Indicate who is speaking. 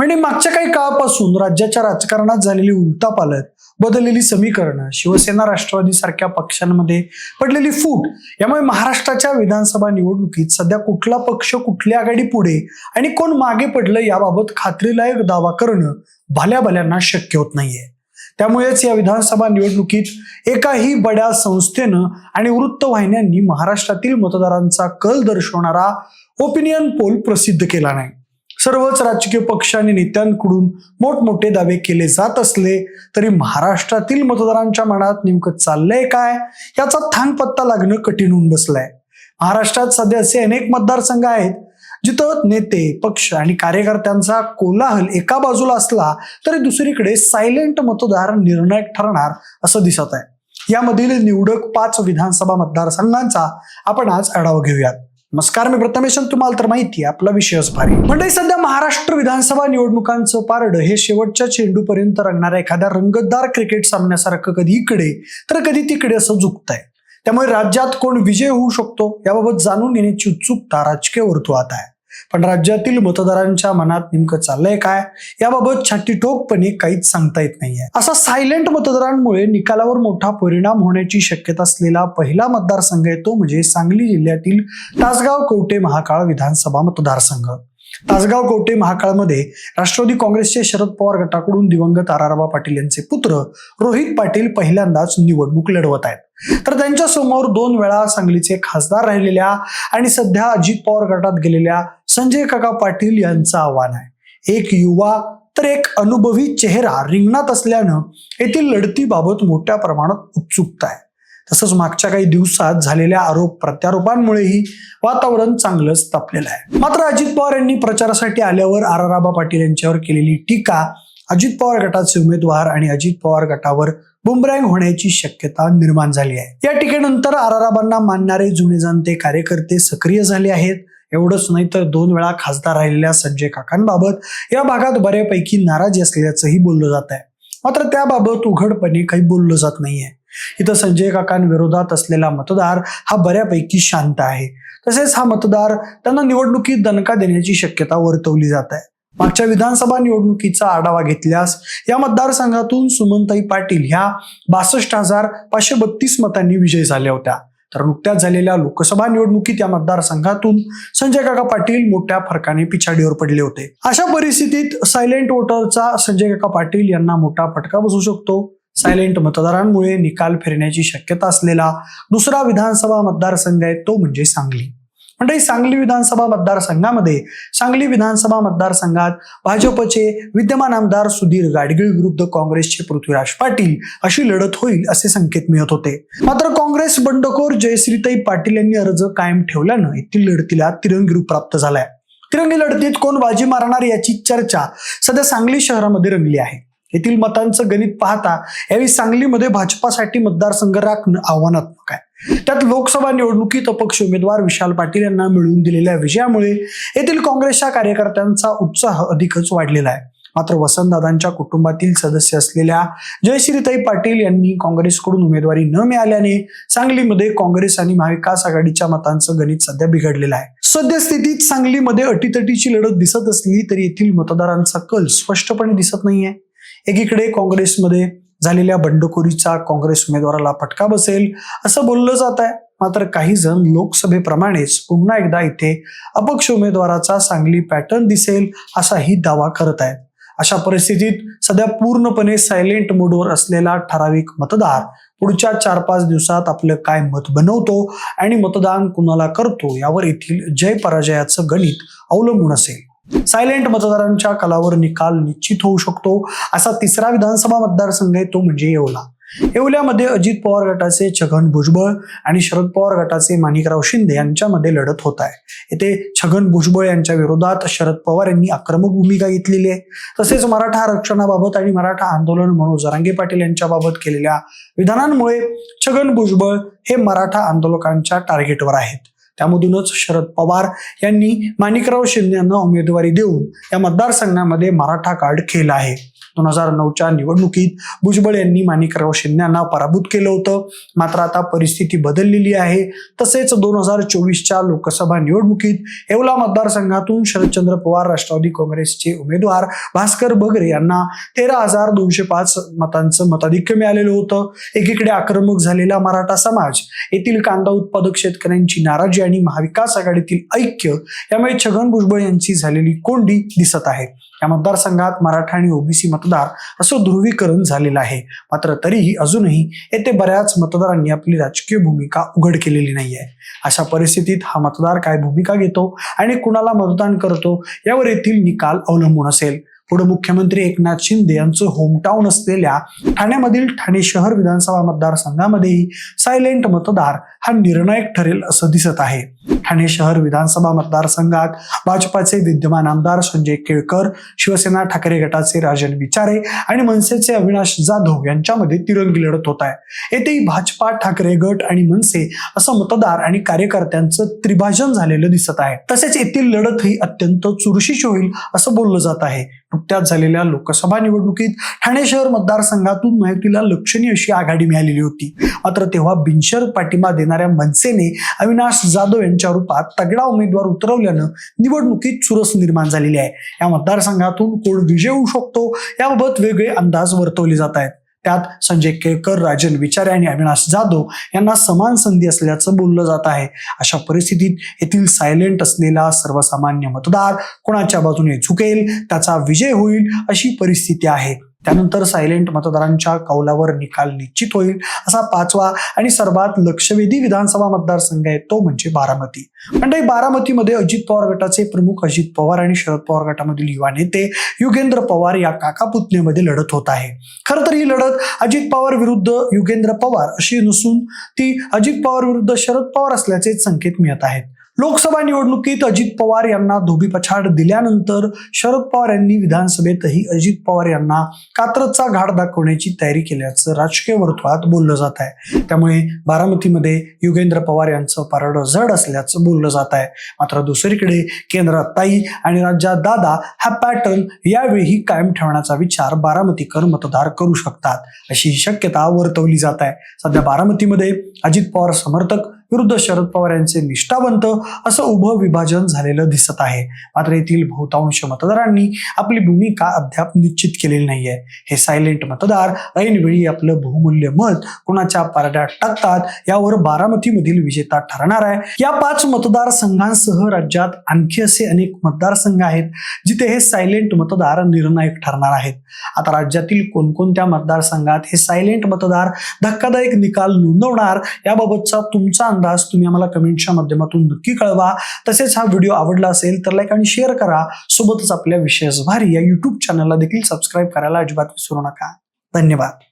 Speaker 1: म्हणजे मागच्या काही काळापासून राज्याच्या राजकारणात झालेली उलतापालट बदललेली समीकरणं शिवसेना राष्ट्रवादी सारख्या पक्षांमध्ये पडलेली फूट यामुळे महाराष्ट्राच्या विधानसभा निवडणुकीत सध्या कुठला पक्ष कुठली आघाडी पुढे आणि कोण मागे पडलं याबाबत खात्रीलायक दावा करणं भल्या भल्यांना शक्य होत नाहीये. त्यामुळेच या विधानसभा निवडणुकीत एकाही बड्या संस्थेनं आणि वृत्तवाहिन्यांनी महाराष्ट्रातील मतदारांचा कल दर्शवणारा ओपिनियन पोल प्रसिद्ध केला नाही. सर्वच राजकीय पक्ष आणि नेत्यांकडून मोठमोठे दावे केले जात असले तरी महाराष्ट्रातील मतदारांच्या मनात नेमकं चाललंय काय? याचा थांग पत्ता लागणं कठीण होऊन बसलाय. महाराष्ट्रात सध्या असे अनेक मतदारसंघ आहेत जिथं नेते पक्ष आणि कार्यकर्त्यांचा कोलाहल एका बाजूला असला तरी दुसरीकडे सायलेंट मतदार निर्णायक ठरणार असं दिसत आहे. यामधील निवडक पाच विधानसभा मतदारसंघांचा आपण आज आढावा घेऊयात. नमस्कार मी प्रथमेशन तुम्हाला तर माहिती आहे आपला विषयच भारी. म्हणजे सध्या महाराष्ट्र विधानसभा निवडणुकांचं पारड हे शेवटच्या चेंडूपर्यंत रंगणाऱ्या एखाद्या रंगतदार क्रिकेट सामन्यासारखं कधी इकडे तर कधी तिकडे असं झुकत आहे त्यामुळे राज्यात कोण विजय होऊ शकतो याबाबत जाणून घेण्याची उत्सुकता राजकीय वर्तुळात आहे. पण राज्यातील मतदारांच्या मनात नेमकं चाललंय काय? याबाबत छाटीठोकपणे काहीच सांगता येत नाहीये. असा सायलेंट मतदारांमुळे निकालावर मोठा परिणाम होण्याची शक्यता असलेला पहिला मतदारसंघ आहे तो म्हणजे सांगली जिल्ह्यातील तासगाव कवटे महाकाळ विधानसभा मतदारसंघ. तासगाव कवटे महाकाळमध्ये राष्ट्रवादी काँग्रेसचे शरद पवार गटाकडून दिवंगत आरारबा पाटील यांचे पुत्र रोहित पाटील पहिल्यांदाच निवडणूक लढवत आहेत. तर त्यांच्यासमोर दोन वेळा सांगलीचे खासदार राहिलेल्या आणि सध्या अजित पवार गटात गेलेल्या संजय काका पाटील यांचं आव्हान आहे. एक युवा तर एक अनुभवी चेहरा रिंगणात असल्यानं येथील लढतीबाबत मोठ्या प्रमाणात उत्सुकता आहे. तसंच मागच्या काही दिवसात झालेल्या आरोप प्रत्यारोपांमुळेही वातावरण चांगलंच तापलेलं आहे. मात्र अजित पवार यांनी प्रचारासाठी आल्यावर आराराबा पाटील यांच्यावर केलेली टीका अजित पवार गटाचे उमेदवार आणि अजित पवार गटावर बुमरँग होण्याची शक्यता निर्माण झाली आहे. या टीकेनंतर आराराबांना मानणारे जुने जाणते कार्यकर्ते सक्रिय झाले आहेत. एवढंच नाही तर दोन वेळा खासदार राहिलेल्या संजय काकांबाबत या भागात बऱ्यापैकी नाराजी असल्याचंही बोललं जात आहे मात्र त्याबाबत उघडपणे काही बोललं जात नाहीये. इथं संजय काकांविरोधात असलेला मतदार हा बऱ्यापैकी शांत आहे. तसेच हा मतदार त्यांना निवडणुकीत दणका देण्याची शक्यता वर्तवली जात आहे मागच्या विधानसभा निवडणुकीचा आढावा घेतल्यास या मतदारसंघातून सुमनताई पाटील ह्या बासष्ट हजार पाचशे बत्तीस मतांनी विजयी झाल्या होत्या. तर नुकत्याच झालेल्या लोकसभा निवडणुकीत या मतदारसंघातून संजय काका पाटील मोठ्या फरकाने पिछाडीवर पडले होते. अशा परिस्थितीत सायलेंट वोटरचा संजय काका पाटील यांना मोठा फटका बसू शकतो. सायलेंट मतदारांमुळे निकाल फिरण्याची शक्यता असलेला दुसरा विधानसभा मतदारसंघ आहे तो म्हणजे सांगली. म्हणजे सांगली विधानसभा मतदारसंघामध्ये सांगली विधानसभा मतदारसंघात भाजपचे विद्यमान आमदार सुधीर गाडगीळ विरुद्ध काँग्रेसचे पृथ्वीराज पाटील अशी लढत होईल असे संकेत मिळत होते. मात्र काँग्रेस बंडखोर जयश्रीताई पाटील यांनी अर्ज कायम ठेवल्यानं येथील लढतीला तिरंगी रूप प्राप्त झालाय. तिरंगी लढतीत कोण बाजी मारणार याची चर्चा सध्या सांगली शहरामध्ये रंगली आहे. येथील मतांचं गणित पाहता यावेळी सांगलीमध्ये भाजपासाठी मतदारसंघ राखणं आव्हानात्मक आहे. त्यात लोकसभा निवडणुकीत अपक्ष उमेदवार विशाल पाटील यांना मिळवून दिलेल्या विजयामुळे येथील काँग्रेसच्या कार्यकर्त्यांचा उत्साह अधिकच वाढलेला आहे. मात्र वसंतदादांच्या कुटुंबातील सदस्य असलेल्या जयश्रीताई पाटील यांनी काँग्रेसकडून उमेदवारी न मिळाल्याने सांगलीमध्ये काँग्रेस आणि महाविकास आघाडीच्या मतांचं गणित सध्या बिघडलेलं आहे. सद्यस्थितीत सांगलीमध्ये अटीतटीची लढत दिसत असली तरी येथील मतदारांचा कल स्पष्टपणे दिसत नाहीये. एकीकडे काँग्रेसमध्ये झालेल्या बंडखोरीचा काँग्रेस उमेदवाराला फटका बसेल असं बोललं जात आहे. मात्र काही जण लोकसभेप्रमाणेच पुन्हा एकदा इथे अपक्ष उमेदवाराचा सांगली पॅटर्न दिसेल असाही दावा करत आहेत. अशा परिस्थितीत सध्या पूर्णपणे सायलेंट मोडवर असलेला ठराविक मतदार पुढच्या चार पाच दिवसात आपलं काय मत बनवतो आणि मतदान कुणाला करतो यावर येथील जय पराजयाचं गणित अवलंबून असेल. सायलेंट मतदारांच्या कलावर निकाल निश्चित होऊ शकतो असा तिसरा विधानसभा मतदारसंघ आहे तो म्हणजे येवला. येवल्यामध्ये अजित पवार गटाचे छगन भुजबळ आणि शरद पवार गटाचे माणिकराव शिंदे यांच्यामध्ये लढत होत आहे. येथे छगन भुजबळ यांच्या विरोधात शरद पवार यांनी आक्रमक भूमिका घेतलेली आहे. तसेच मराठा आरक्षणाबाबत आणि मराठा आंदोलन मनोज जरांगे पाटील यांच्याबाबत केलेल्या विधानांमुळे छगन भुजबळ हे मराठा आंदोलकांच्या टार्गेटवर आहेत. त्यामधूनच शरद पवार यांनी माणिकराव शिंदे यांना उमेदवारी देऊन या मतदारसंघामध्ये मराठा कार्ड केलं आहे. दोन हजार नऊच्या निवडणुकीत भुजबळ यांनी माणिकराव शिंदे यांना पराभूत केलं होतं. मात्र आता परिस्थिती बदललेली आहे. तसेच दोन हजार चोवीसच्या लोकसभा निवडणुकीत येवला मतदारसंघातून शरदचंद्र पवार राष्ट्रवादी काँग्रेसचे उमेदवार भास्कर बगरे यांना तेरा हजार दोनशे पाच मतांचं मताधिक्य मिळालेलं होतं. एकीकडे आक्रमक झालेला मराठा समाज येथील कांदा उत्पादक शेतकऱ्यांची नाराजी आणि महाविकास आघाडीतील ऐक्य यामुळे छगन भुजबळ यांची झालेली कोंडी दिसत आहे. या मतदारसंघात मराठा आणि ओबीसी मतदार असं ध्रुवीकरण झालेलं आहे. मात्र तरीही अजूनही येथे बऱ्याच मतदारांनी आपली राजकीय भूमिका उघड केलेली नाही आहे अशा परिस्थितीत हा मतदार काय भूमिका घेतो आणि कुणाला मतदान करतो यावर येथील निकाल अवलंबून असेल. पुढे मुख्यमंत्री एकनाथ शिंदे यांचं होमटाऊन असलेल्या ठाण्यामधील ठाणे शहर विधानसभा मतदारसंघामध्येही सायलेंट मतदार हा निर्णायक ठरेल असं दिसत आहे. ठाणे शहर विधानसभा मतदारसंघात भाजपाचे विद्यमान आमदार संजय केळकर शिवसेना ठाकरे गटाचे राजन विचारे आणि मनसेचे अविनाश जाधव यांच्यामध्ये तिरंगी लढत होत आहे. येथेही भाजपा ठाकरे गट आणि मनसे असं मतदार आणि कार्यकर्त्यांचं त्रिभाजन झालेलं दिसत आहे. तसेच येथील लढत ही अत्यंत चुरशीची होईल असं बोललं जात आहे. नुकत्याच झालेल्या लोकसभा निवडणुकीत ठाणे शहर मतदारसंघातून माहितीला लक्षणीय अशी आघाडी मिळालेली होती. मात्र तेव्हा बिनशर पाठिंबा देणाऱ्या मनसेने अविनाश जाधव यांच्या रूपात तगडा उमेदवार उतरवल्यानं निवडणुकीत चुरस निर्माण झालेली आहे. या मतदारसंघातून कोण विजय होऊ शकतो याबाबत वेगळे अंदाज वर्तवले जात आहेत. त्यात संजय केळकर राजन विचारे आणि अविनाश जाधव यांना समान संधी असल्याचं बोललं जात आहे. अशा परिस्थितीत येथील सायलेंट असलेला सर्वसामान्य मतदार कोणाच्या बाजूने झुकेल त्याचा विजय होईल अशी परिस्थिती आहे. त्यानंतर सायलेंट मतदारांच्या कौलावर निकाल निश्चित होईल असा पाचवा आणि सर्वात लक्षवेधी विधानसभा मतदारसंघ आहे तो म्हणजे बारामती. म्हणजे बारामतीमध्ये अजित पवार गटाचे प्रमुख अजित पवार आणि शरद पवार गटामधील युवा नेते युगेंद्र पवार या काका पुतण्यामध्ये लढत होत आहे. खरं तर ही लढत अजित पवार विरुद्ध युगेंद्र पवार अशी नसून ती अजित पवार विरुद्ध शरद पवार असल्याचे संकेत मिळत आहेत. लोकसभा निवडणुकीत अजित पवार यांना धोबीपछाड दिल्यानंतर शरद पवार यांनी विधानसभेतही अजित पवार यांना कात्रचा घाट दाखवण्याची तयारी केल्याचं राजकीय वर्तुळात बोललं जात आहे. त्यामुळे बारामतीमध्ये युगेंद्र पवार यांचं पारडं जड असल्याचं बोललं जात आहे. मात्र दुसरीकडे केंद्रात ताई आणि राज्यात दादा हा पॅटर्न यावेळी कायम ठेवण्याचा विचार बारामतीकर मतदार करू शकतात अशी शक्यता वर्तवली जात आहे. सध्या बारामतीमध्ये अजित पवार समर्थक विरुद्ध शरद पवार यांचे निष्ठावंत असं उभं विभाजन झालेलं दिसत आहे. मात्र येथील बहुतांश मतदारांनी आपली भूमिका अद्याप निश्चित केलेली नाहीये. हे सायलेंट मतदार ऐनवेळी आपलं बहुमूल्य मत कुणाच्या पारड्यात टाकतात यावर बारामतीमधील विजेता ठरणार आहे. या पाच मतदारसंघांसह राज्यात आणखी असे अनेक मतदारसंघ आहेत जिथे हे सायलेंट मतदार निर्णायक ठरणार आहेत. आता राज्यातील कोणकोणत्या मतदारसंघात हे सायलेंट मतदार धक्कादायक निकाल नोंदवणार याबाबतचा तुमचा अंदाज तुम्ही आम्हाला कमेंटच्या माध्यमातून नक्की कळवा. तसेच हा व्हिडिओ आवडला असेल तर लाईक आणि शेअर करा. सोबतच आपल्या विशेष भारी या युट्यूब चॅनलला देखील सबस्क्राईब करायला अजिबात विसरू नका. धन्यवाद.